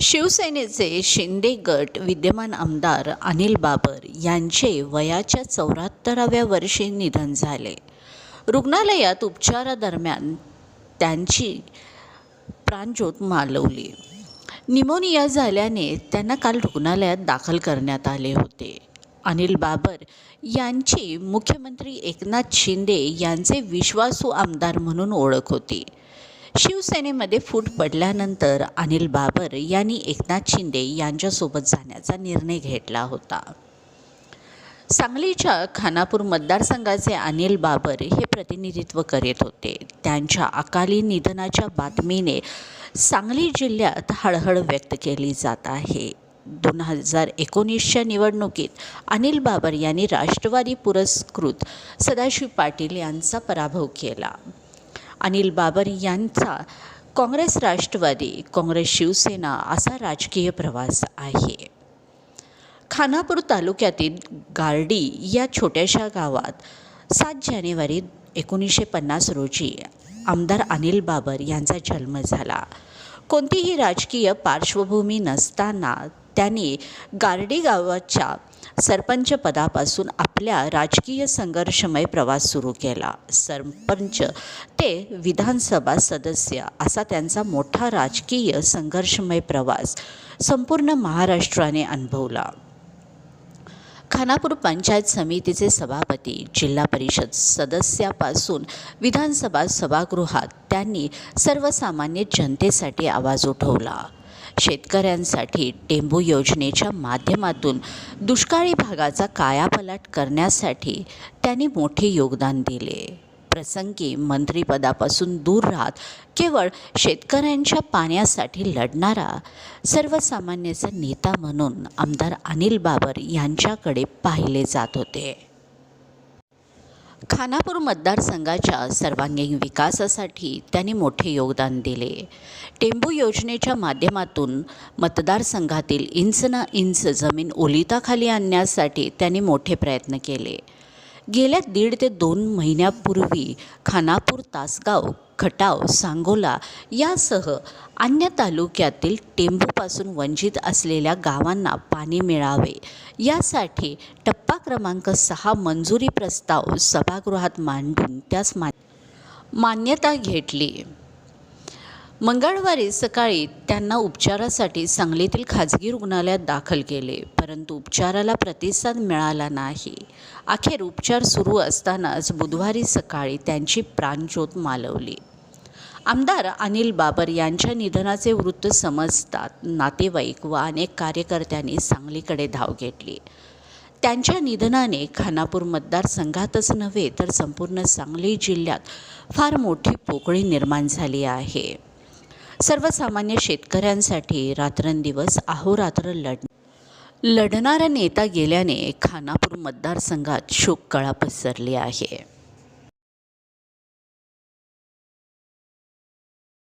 शिवसेनेचे शिंदे गट विद्यमान आमदार अनिल बाबर यांचे वयाच्या चौऱ्याहत्तराव्या वर्षी निधन झाले. रुग्णालयात उपचारादरम्यान त्यांची प्राणज्योत मालवली. निमोनिया झाल्याने त्यांना काल रुग्णालयात दाखल करण्यात आले होते. अनिल बाबर यांची मुख्यमंत्री एकनाथ शिंदे यांचे विश्वासू आमदार म्हणून ओळख होती. शिवसेनेमध्ये फूट पडल्यानंतर अनिल बाबर यांनी एकनाथ शिंदे यांच्यासोबत जाण्याचा निर्णय घेतला होता. सांगलीच्या खानापूर मतदारसंघाचे अनिल बाबर हे प्रतिनिधित्व करीत होते. त्यांच्या अकाली निधनाच्या बातमीने सांगली जिल्ह्यात हळहळ व्यक्त केली जात आहे. दोन हजार एकोणीसच्या निवडणुकीत अनिल बाबर यांनी राष्ट्रवादी पुरस्कृत सदाशिव पाटील यांचा पराभव केला. अनिल बाबर यांचा काँग्रेस राष्ट्रवादी काँग्रेस शिवसेना असा राजकीय प्रवास आहे. खानापूर तालुक्यातील गार्डी या छोट्याशा गावात सात जानेवारी एकोणीसशे पन्नास रोजी आमदार अनिल बाबर यांचा जन्म झाला. कोणतीही राजकीय पार्श्वभूमी नसताना त्यांनी गार्डी गावाच्या सरपंच पदापासून आपल्या राजकीय संघर्षमय प्रवास सुरू केला. सरपंच ते विधानसभा सदस्य असा त्यांचा मोठा राजकीय संघर्षमय प्रवास संपूर्ण महाराष्ट्राने अनुभवला. खानापूर पंचायत समितीचे सभापती जिल्हा परिषद सदस्यापासून विधानसभा सभागृहात त्यांनी सर्वसामान्य जनतेसाठी आवाज उठवला. शेतकऱ्यांसाठी टेंबू योजनेच्या माध्यमातून दुष्काळी भागाचा कायापलट करण्यासाठी त्यांनी मोठे योगदान दिले. प्रसंगी मंत्रिपदापासून दूर राहत केवळ शेतकऱ्यांच्या पाण्यासाठी लढणारा सर्वसामान्याचा नेता म्हणून आमदार अनिल बाबर यांच्याकडे पाहिले जात होते. खानापूर मतदारसंघाच्या सर्वांगीण विकासासाठी त्यांनी मोठे योगदान दिले. टेंबू योजनेच्या माध्यमातून मतदारसंघातील इंच ना इंच जमीन ओलिताखाली आणण्यासाठी त्यांनी मोठे प्रयत्न केले. गेल्या दीड ते दोन महिन्यापूर्वी खानापूर तासगाव खटाव सांगोला यासह अन्य तालुक्यातील टेंबूपासून वंचित असलेल्या गावांना पाणी मिळावे. यासाठी टप्पा क्रमांक सहा मंजुरी प्रस्ताव सभागृहात मांडून त्यास मा मान्यता घेतली. मंगळवारी सकाळी त्यांना उपचारासाठी सांगलीतील खाजगी रुग्णालयात दाखल केले परंतु उपचाराला प्रतिसाद मिळाला नाही. अखेर उपचार सुरू असतानाच बुधवारी सकाळी त्यांची प्राणज्योत मालवली. आमदार अनिल बाबर यांच्या निधनाचे वृत्त समजतात. नातेवाईक व अनेक कार्यकर्त्यांनी सांगलीकडे धाव घेतली. त्यांच्या निधनाने खानापूर मतदारसंघातच नव्हे तर संपूर्ण सांगली जिल्ह्यात फार मोठी पोकळी निर्माण झाली आहे. सर्वसामान्य शेतकऱ्यांसाठी रात्रंदिवस अहोरात्र लढ लढणारा नेता गेल्याने खानापूर मतदारसंघात शोककळा पसरली आहे.